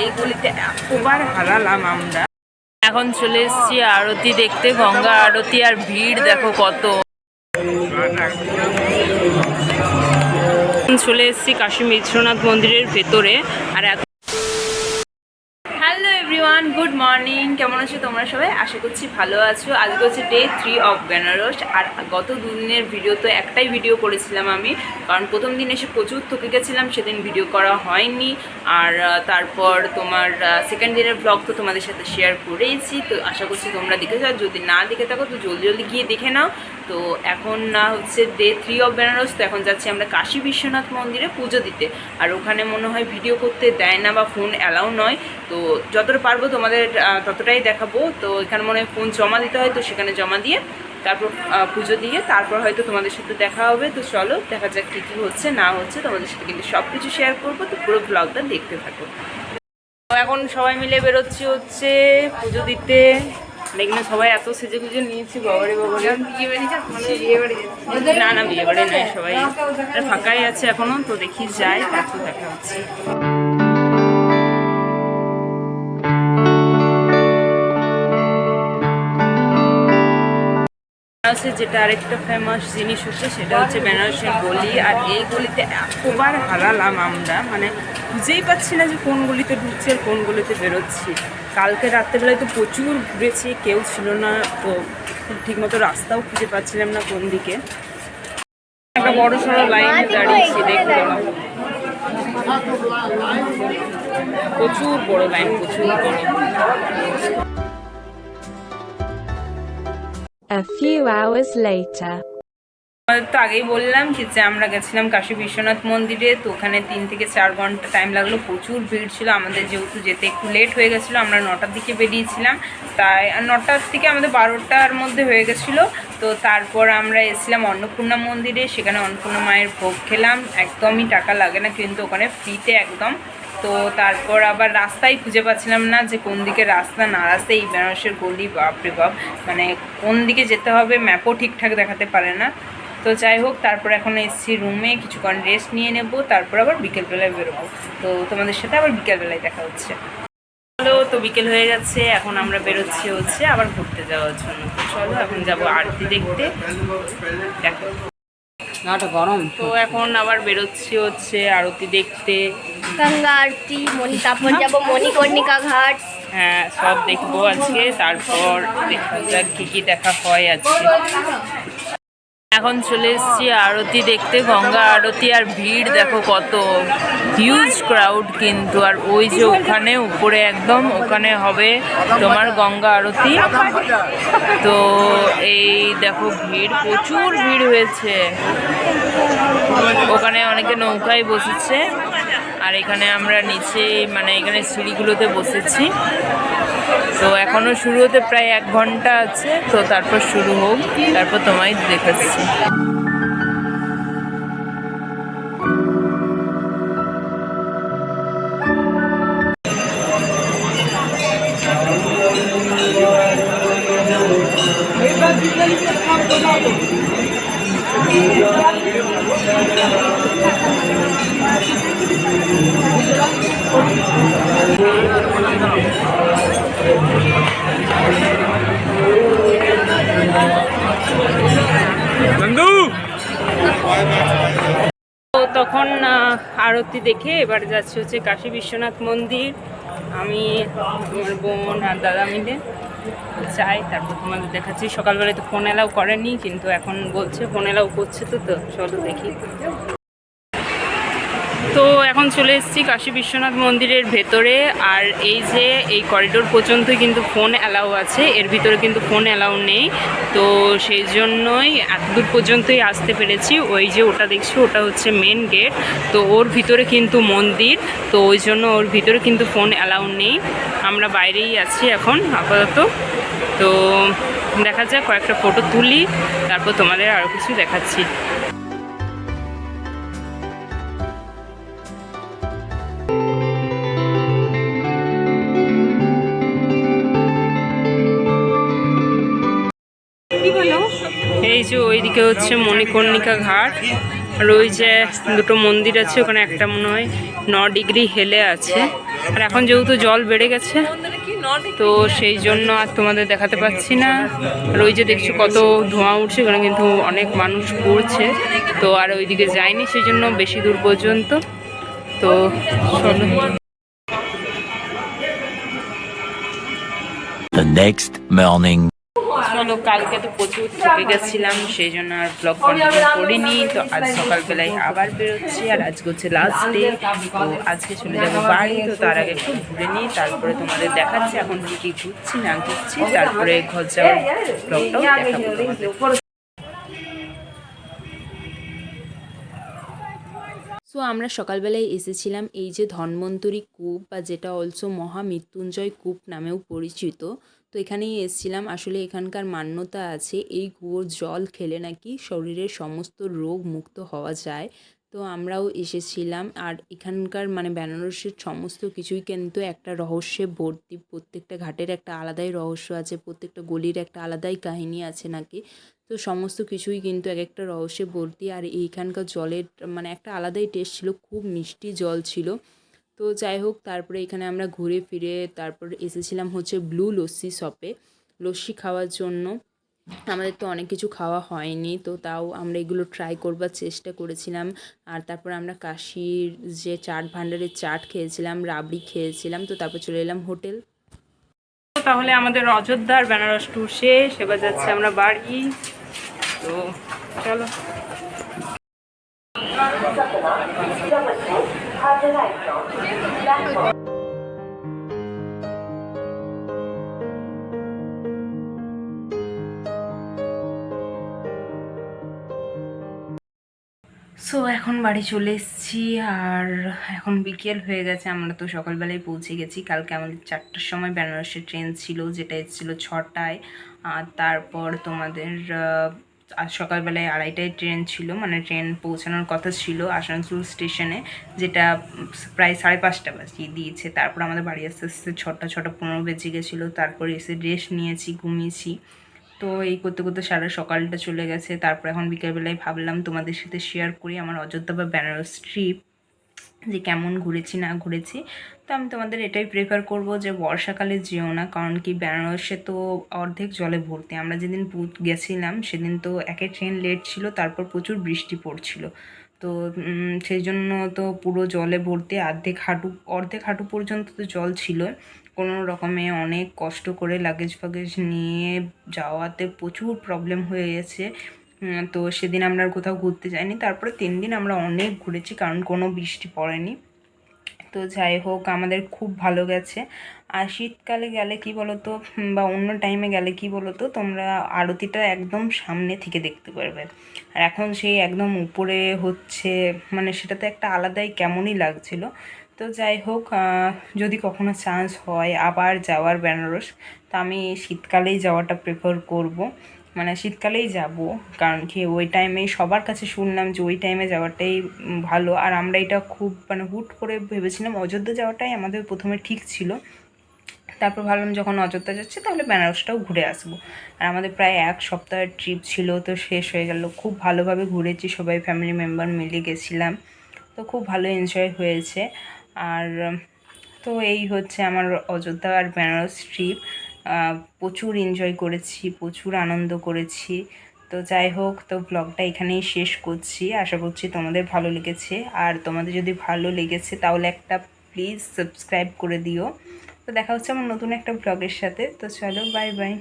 এই গলিতে হারালাম আমরা। এখন চলে এসেছি আরতি দেখতে, গঙ্গা আরতি আর ভিড় দেখো কত। চলে এসেছি কাশী বিশ্বনাথ মন্দিরের ভেতরে, আর এত এভরিওয়ান, গুড মর্নিং। কেমন আছো তোমরা সবাই? আশা করছি ভালো আছো। আজকে হচ্ছে ডে থ্রি অফ বেনারস আর গত দুদিনের ভিডিও তো একটাই ভিডিও করেছিলাম আমি। কারণ প্রথম দিন এসে প্রচুর থকে গেছিলাম, সেদিন ভিডিও করা হয়নি। আর তারপর তোমার সেকেন্ড দিনের ব্লগ তো তোমাদের সাথে শেয়ার করেইছি। তো আশা করছি তোমরা দেখে যাও যদি না দেখে থাকো, তো জলদি জলদি গিয়ে দেখে নাও। তো এখন না হচ্ছে ডে থ্রি অফ বেনারস তো এখন যাচ্ছি আমরা কাশী বিশ্বনাথ মন্দিরে পুজো দিতে। আর ওখানে মনে হয় ভিডিও করতে দেয় না বা ফোন অ্যালাউ নয়। তো যতটা পারব তোমাদের ততটাই দেখাবো। তো এখানে মনে হয় ফোন জমা দিতে হয়, তো সেখানে জমা দিয়ে তারপর পুজো দিয়ে তারপর হয়তো তোমাদের সাথে দেখা হবে। তো চলো দেখা যাক কী কী হচ্ছে, না হচ্ছে তোমাদের সাথে কিন্তু সব কিছু শেয়ার করব। তো পুরো ব্লগটা দেখতে থাকো। এখন সবাই মিলে বেরোচ্ছি হচ্ছে পুজো দিতে। এখানে সবাই এত সেজে গুজে নিয়েছি, বাবারে বাবারে। না না বিয়ে বাড়ি নয় সবাই ফাঁকাই আছে এখনও, তো দেখি যাই তারপর দেখা হচ্ছে। বেনারসের যেটা আরেকটা ফেমাস জিনিস হচ্ছে, সেটা হচ্ছে বেনারসের গলি। আর এই গলিতে এতবার হারালাম আমরা মানে খুঁজেই পাচ্ছি না যে কোন গলিতে ঢুকছি আর কোন গলিতে বেরোচ্ছি। কালকে রাত্রেবেলায় তো প্রচুর ঘুরেছি, কেউ ছিল না, তো ঠিকমতো রাস্তাও খুঁজে পাচ্ছিলাম না কোন দিকে। একটা বড় সড়ো লাইন দাঁড়িয়েছি, দেখতে প্রচুর বড় লাইন প্রচুর বড়। A few hours later. তো আগেই বললাম যে আমরা গেছিলাম কাশী বিশ্বনাথ মন্দিরে, তো ওখানে তিন থেকে চার ঘণ্টা টাইম লাগল। প্রচুর ভিড় ছিল, আমাদের যেহেতু যেতে একটু লেট হয়ে গেছিল, আমরা নটার দিকে বেরিয়েছিলাম। তাই নটার থেকে আমাদের বারোটার মধ্যে হয়ে গেছিল। তো তারপর আমরা এসেছিলাম অন্নপূর্ণা মন্দিরে, সেখানে অন্নপূর্ণা মায়ের ভোগ খেলাম। একদমই টাকা লাগে না, কিন্তু ওখানে ফ্রিতে একদম তো তারপর আবার রাস্তাই খুঁজে পাচ্ছিলাম না যে কোন দিকে রাস্তা না রাস্তা এই বেনারসের গলি, বাপরে বাপ মানে কোন দিকে যেতে হবে ম্যাপও ঠিকঠাক দেখাতে পারে না। তো যাই হোক, তারপর এখন এসছি রুমে কিছুক্ষণ রেস্ট নিয়ে নেব, তারপর আবার বিকেলবেলায় বেরোবো। তো তোমাদের সাথে আবার বিকেলবেলায় দেখা হচ্ছে। চলো তো বিকেল হয়ে গেছে, এখন আমরা বেরোচ্ছি হচ্ছে আবার ঘুরতে যাওয়ার জন্য। চলো, এখন যাব আরতি দেখতে। দেখো তো এখন আবার বেরোচ্ছি হচ্ছে আরতি দেখতে। গঙ্গা আরতি মনি তারপর যাব মণিকর্ণিকা ঘাট। হ্যাঁ সব দেখব আজকে। তারপর দেখা যাক কী কী দেখা হয় আজকে। এখন চলে এসেছি আরতি দেখতে। গঙ্গা আরতি আর ভিড়, দেখো কত। হিউজ ক্রাউড কিন্তু, আর ওই যে ওখানে, উপরে একদম, ওখানে হবে তোমার গঙ্গা আরতি। তো এই দেখো ভিড়, প্রচুর ভিড় হয়েছে। ওখানে অনেকে নৌকায় বসেছে। আর এখানে আমরা নিচে মানে এখানে সিঁড়িগুলোতে বসেছি। তো এখনও শুরু হতে প্রায় এক ঘণ্টা আছে, তো তারপর শুরু হোক, তারপর তোমায় দেখাচ্ছি। আরতি দেখে এবার যাচ্ছি হচ্ছে কাশী বিশ্বনাথ মন্দির। আমি, আমার বোন আর দাদা মিলে চাই তারপর তোমাদের দেখাচ্ছি। সকালবেলায় তো ফোন এলাও করেনি, কিন্তু এখন বলছে ফোন এলাও করছে তো তো চলো দেখি। তো এখন চলে এসেছি কাশী বিশ্বনাথ মন্দিরের ভেতরে। আর এই যে এই করিডোর পর্যন্তই কিন্তু ফোন অ্যালাউ আছে। এর ভিতরে কিন্তু ফোন অ্যালাউ নেই। তো সেই জন্যই এতদূর পর্যন্তই আসতে পেরেছি। ওই যে ওটা দেখছি, ওটা হচ্ছে মেন গেট তো ওর ভিতরে কিন্তু মন্দির। তো ওই জন্য ওর ভিতরে কিন্তু ফোন অ্যালাউ নেই। আমরা বাইরেই আছি এখন, আপাতত। তো দেখা যাক, কয়েকটা ফটো তুলি। তারপর তোমাদের আরও কিছু দেখাচ্ছি। এই যে ওইদিকে হচ্ছে মণিকর্ণিকা ঘাট। আর ওই যে দুটো মন্দির আছে, ওখানে একটা মনে হয় ন ডিগ্রি হেলে আছে। আর এখন যেহেতু জল বেড়ে গেছে, তো সেই জন্য আর তোমাদের দেখাতে পাচ্ছি না। আর ওই যে দেখছ কত ধোঁয়া উঠছে, ওখানে কিন্তু অনেক মানুষ পড়ছে। তো আর ওইদিকে যায়নি সেই জন্য বেশি দূর পর্যন্ত। তো চলো। The next morning. চলো কালকে তো প্রচুর থেকে গেছিলাম সেই জন্য আর ব্লগ কন্টিনিউ করিনি। তো আজ সকালবেলায় আবার বেরোচ্ছি, আর আজকে হচ্ছে লাস্ট ডে তো আজকে চলে যাব বাড়ি, তো তার আগে একটু ঘুরে নিই, তারপরে তোমাদের দেখাচ্ছি, এখন কি ঘুরছি, না ঘুরছি, তারপরে ঘর যাওয়ার ব্লগটাও দেখাবো। সো আমরা সকালবেলায় এসেছিলাম এই যে ধন্বন্তরী কূপ, বা যেটা অলসো মহামৃত্যুঞ্জয় কূপ নামেও পরিচিত। তো এখানেই এসেছিলাম। আসলে এখানকার মান্যতা আছে, এই কুয়োর জল খেলে নাকি শরীরের সমস্ত রোগ মুক্ত হওয়া যায়। তো আমরাও এসেছিলাম আর এখানকার মানে বেনারসের সমস্ত কিছুই কিন্তু একটা রহস্যে ভর্তি। প্রত্যেকটা ঘাটের একটা আলাদাই রহস্য আছে, প্রত্যেকটা গলির একটা আলাদাই কাহিনী আছে নাকি। তো সমস্ত কিছুই কিন্তু এক একটা রহস্যে ভর্তি আর এইখানকার জলের মানে একটা আলাদাই টেস্ট ছিল, খুব মিষ্টি জল ছিল। তো যাই হোক, তারপরে এখানে আমরা ঘুরে ফিরে তারপর এসেছিলাম হচ্ছে ব্লু লস্যি শপে লস্যি খাওয়ার জন্য। আমাদের তো অনেক কিছু খাওয়া হয়নি, তো তাও আমরা এগুলো ট্রাই করবার চেষ্টা করেছিলাম। আর তারপর আমরা কাশির যে চাট ভাণ্ডারের চাট খেয়েছিলাম, রাবড়ি খেয়েছিলাম, তো তারপর চলে এলাম হোটেল। তাহলে আমাদের অযোধ্যার বেনারস ট্যুর শেষ, এবার যাচ্ছে আমরা বাড়ি। তো চলো। সো এখন বাড়ি চলে এসেছি আর এখন বিকেল হয়ে গেছে, আমরা তো সকালবেলায় পৌঁছে গেছি। কালকে আমাদের চারটার সময় বেনারসের ট্রেন ছিল, যেটা এসেছিল ছটায়। আর তারপর তোমাদের আজ সকালবেলায় আড়াইটায় ট্রেন ছিল মানে ট্রেন পৌঁছানোর কথা ছিল আসানসোল স্টেশনে, যেটা প্রায় সাড়ে পাঁচটা বাজিয়ে দিয়েছে। তারপর আমাদের বাড়ি আসতে আসতে ছটা ছটা পনেরো বেজে গেছিল। তারপর এসে রেস্ট নিয়েছি, ঘুমিয়েছি। তো এই করতে করতে সারা সকালটা চলে গেছে। তারপর এখন বিকেলবেলায় ভাবলাম তোমাদের সাথে শেয়ার করি আমার অযোধ্যা বা বেনারস ট্রিপ যে কেমন ঘুরেছি না ঘুরেছি, তো আমি তোমাদের এটাই প্রেফার করব যে বর্ষাকালে যেও না, কারণ কি বেনারসে তো অর্ধেক জলে ভর্তি। আমরা যেদিন পু- গেছিলাম সেদিন তো একে ট্রেন লেট ছিল, তারপর প্রচুর বৃষ্টি পড়ছিল। তো সেই জন্য তো পুরো জলে ভর্তি, অর্ধেক হাঁটু অর্ধেক হাঁটু পর্যন্ত তো জল ছিল কোনো রকমে অনেক কষ্ট করে লাগেজ ফাগেজ নিয়ে যাওয়াতে প্রচুর প্রবলেম হয়ে গেছে। তো সেদিন আমরা কোথাও ঘুরতে যাইনি। তারপরে তিন দিন আমরা অনেক ঘুরেছি, কারণ কোনো বৃষ্টি পড়েনি। তো যাই হোক, আমাদের খুব ভালো গেছে। আর শীতকালে গেলে কি বলতো বা অন্য টাইমে গেলে কি বলতো, তোমরা আরতিটা একদম সামনে থেকে দেখতে পারবে। আর এখন সেই একদম উপরে হচ্ছে মানে সেটাতে একটা আলাদাই কেমনই লাগছিল। তো যাই হোক যদি কখনো চান্স হয় আবার যাওয়ার বেনারস, তো আমি শীতকালেই যাওয়াটা প্রেফার করব। মানে শীতকালেই যাব, কারণ কি ওই টাইমে সবার কাছে শুনলাম যে ওই টাইমে যাওয়াটাই ভালো। আর আমরা এটা খুব মানে হুট করে ভেবেছিলাম অযোধ্যা যাওয়াটাই আমাদের প্রথমে ঠিক ছিল। তারপর ভাবলাম যখন অযোধ্যা যাচ্ছে তাহলে বেনারসটাও ঘুরে আসব। আর আমাদের প্রায় এক সপ্তাহের ট্রিপ ছিল, তো শেষ হয়ে গেল। খুব ভালোভাবে ঘুরেছি, সবাই ফ্যামিলি মেম্বার মিলে গেছিলাম। তো খুব ভালো এনজয় হয়েছে। আর তো এই হচ্ছে আমার অযোধ্যা আর বেনারস ট্রিপ প্রচুর এনজয় করেছি, প্রচুর আনন্দ করেছি। তো যাই হোক, তো ব্লগটা এখানেই শেষ করছি। আশা করছি তোমাদের ভালো লেগেছে। আর তোমাদের যদি ভালো লেগেছে, তাহলে একটা প্লিজ সাবস্ক্রাইব করে দিও। তো দেখা হচ্ছে আমার নতুন একটা ব্লগের সাথে। তো চলো বাই বাই